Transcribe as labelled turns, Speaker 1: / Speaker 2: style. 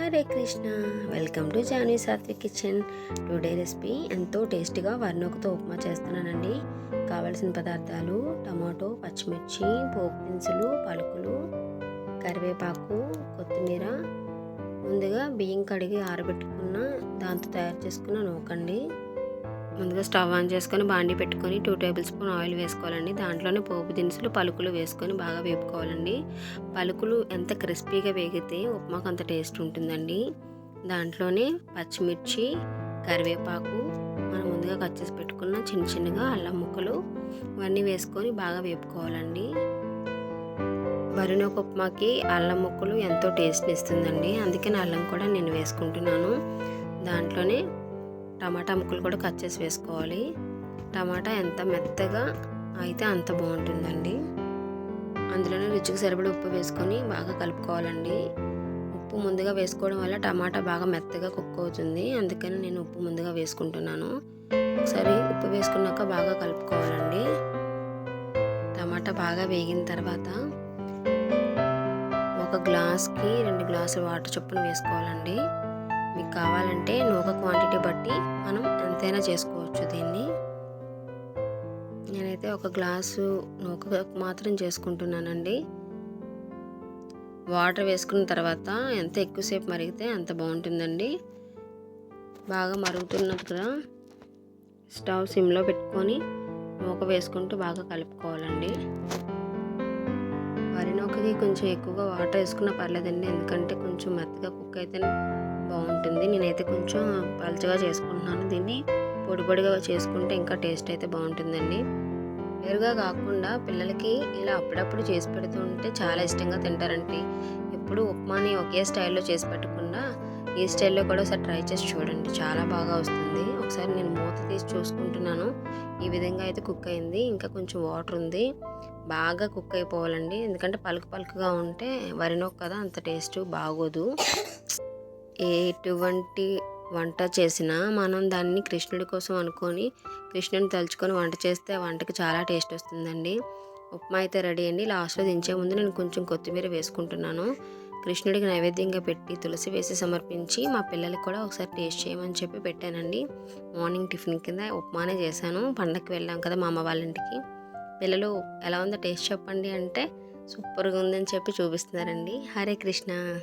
Speaker 1: Hare Krishna. Welcome to Jani Satvik kitchen. Today recipe ఎంతో టేస్టీగా వర్ణకుతో ఉప్మా చేస్తున్నానండి. కావలసిన పదార్థాలు టమాటో పచ్చిమిర్చి పోపు దినుసులు పలుకులు కరివేపాకు కొత్తిమీర ముందుగా బియ్యం కడిగి ఆరబెట్టుకున్న దాంతో తయారు చేసుకున్న నూకండి. ముందుగా స్టవ్ ఆన్ చేసుకొని బాండి పెట్టుకొని టూ టేబుల్ స్పూన్ ఆయిల్ వేసుకోవాలండి. దాంట్లోనే పోపు దినుసులు పలుకులు వేసుకొని బాగా వేపుకోవాలండి. పలుకులు ఎంత క్రిస్పీగా వేగితే ఉప్మాకు అంత టేస్ట్ ఉంటుందండి. దాంట్లోనే పచ్చిమిర్చి కరివేపాకు మనం ముందుగా కట్ చేసి పెట్టుకున్న చిన్న చిన్నగా అల్లం ముక్కలు ఇవన్నీ వేసుకొని బాగా వేపుకోవాలండి. వరినొక ఉప్మాకి అల్లం ముక్కలు ఎంతో టేస్ట్ని ఇస్తుందండి. అందుకని అల్లం కూడా నేను వేసుకుంటున్నాను. దాంట్లోనే టమాటా ముక్కలు కూడా కట్ చేసి వేసుకోవాలి. టమాటా ఎంత మెత్తగా అయితే అంత బాగుంటుందండి. అందులోనే రుచికి సరిపడి ఉప్పు వేసుకొని బాగా కలుపుకోవాలండి. ఉప్పు ముందుగా వేసుకోవడం వల్ల టమాటా బాగా మెత్తగా కుక్ అవుతుంది. అందుకని నేను ఉప్పు ముందుగా వేసుకుంటున్నాను. ఒకసారి ఉప్పు వేసుకున్నాక బాగా కలుపుకోవాలండి. టమాటా బాగా వేగిన తర్వాత ఒక గ్లాస్కి రెండు గ్లాసులు వాటర్ చొప్పున వేసుకోవాలండి. మీకు కావాలంటే నూక క్వాంటిటీ బట్టి మనం ఎంతైనా చేసుకోవచ్చు దీన్ని. నేనైతే ఒక గ్లాసు నూక మాత్రం చేసుకుంటున్నానండి. వాటర్ వేసుకున్న తర్వాత ఎంత ఎక్కువసేపు మరిగితే అంత బాగుంటుందండి. బాగా మరుగుతున్నట్టుగా స్టవ్ సిమ్లో పెట్టుకొని నూక వేసుకుంటూ బాగా కలుపుకోవాలండి. వరి నూకకి కొంచెం ఎక్కువగా వాటర్ వేసుకున్నా పర్లేదండి. ఎందుకంటే కొంచెం మెత్తగా కుక్ అయితే బాగుంటుంది. నేనైతే కొంచెం పలుచగా చేసుకుంటున్నాను. దీన్ని పొడి పొడిగా చేసుకుంటే ఇంకా టేస్ట్ అయితే బాగుంటుందండి. వేరుగా కాకుండా పిల్లలకి ఇలా అప్పుడప్పుడు చేసి పెడుతూ ఉంటే చాలా ఇష్టంగా తింటారండి. ఎప్పుడు ఉప్మాని ఒకే స్టైల్లో చేసి పెట్టకుండా ఈ స్టైల్లో కూడా ఒకసారి ట్రై చేసి చూడండి. చాలా బాగా వస్తుంది. ఒకసారి నేను మూత తీసి చూసుకుంటున్నాను. ఈ విధంగా అయితే కుక్ అయింది. ఇంకా కొంచెం వాటర్ ఉంది. బాగా కుక్ అయిపోవాలండి. ఎందుకంటే పలుకు పలుకుగా ఉంటే వరినొక్క కదా అంత టేస్ట్ బాగోదు. ఎటువంటి వంట చేసినా మనం దాన్ని కృష్ణుడి కోసం అనుకొని కృష్ణుని తలుచుకొని వంట చేస్తే వంటకి చాలా టేస్ట్ వస్తుందండి. ఉప్మా అయితే రెడీ అండి. లాస్ట్లో దించే ముందు నేను కొంచెం కొత్తిమీర వేసుకుంటున్నాను. కృష్ణుడికి నైవేద్యంగా పెట్టి తులసి వేసి సమర్పించి మా పిల్లలకి కూడా ఒకసారి టేస్ట్ చేయమని చెప్పి పెట్టానండి. మార్నింగ్ టిఫిన్ కింద ఉప్మానే చేశాను. పండగకి వెళ్ళాం కదా మా అమ్మ వాళ్ళ ఇంటికి. పిల్లలు ఎలా ఉందో టేస్ట్ చెప్పండి అంటే సూపర్గా ఉందని చెప్పి చూపిస్తున్నారండి. హరే కృష్ణ.